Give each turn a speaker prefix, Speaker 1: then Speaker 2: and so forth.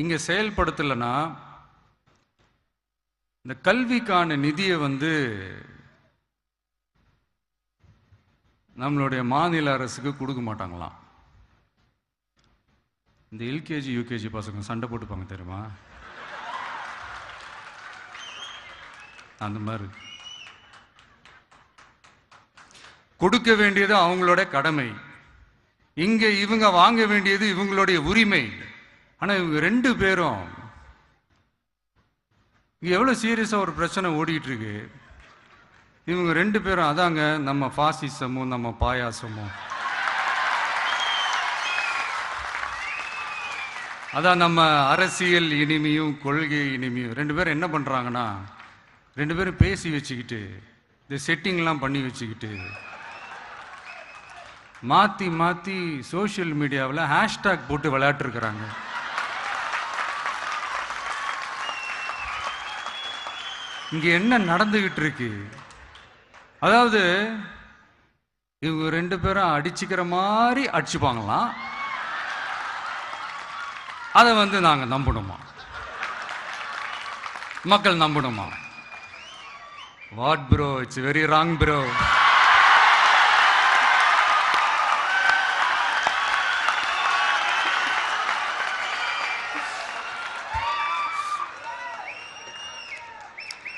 Speaker 1: இங்கே செயல்படுத்தலைன்னா இந்த கல்விக்கான நிதியை வந்து நம்மளுடைய மாநில அரசுக்கு கொடுக்க மாட்டாங்களாம். இந்த எல்கேஜி யூகேஜி பசங்க சண்டை போட்டுப்பாங்க தெரியுமா? அந்த மாதிரி. கொடுக்க வேண்டியது அவங்களோட கடமை. இங்கே இவங்க வாங்க வேண்டியது இவங்களுடைய உரிமை. ஆனால் இவங்க ரெண்டு பேரும் இங்கே எவ்வளோ சீரியஸாக ஒரு பிரச்சனை ஓடிட்டு இருக்கு இவங்க ரெண்டு பேரும் அதாங்க நம்ம பாசிசமும் நம்ம பாயாசமும் அதான் நம்ம அரசியல் இனிமையும் கொள்கை இனிமையும். ரெண்டு பேரும் என்ன பண்ணுறாங்கன்னா ரெண்டு பேரும் பேசி வச்சுக்கிட்டு இந்த செட்டிங்லாம் பண்ணி வச்சுக்கிட்டு மாற்றி மாற்றி சோஷியல் மீடியாவில் ஹேஷ்டாக் போட்டு விளையாட்டுருக்குறாங்க. இங்கே என்ன நடந்துகிட்டு இருக்கு அதாவது இவங்க ரெண்டு பேரும் அடிச்சுக்கிற மாதிரி அடிச்சுப்பாங்களாம் அதை வந்து நாங்கள் நம்பணுமா? மக்கள் நம்பணுமா? What bro it's very wrong bro.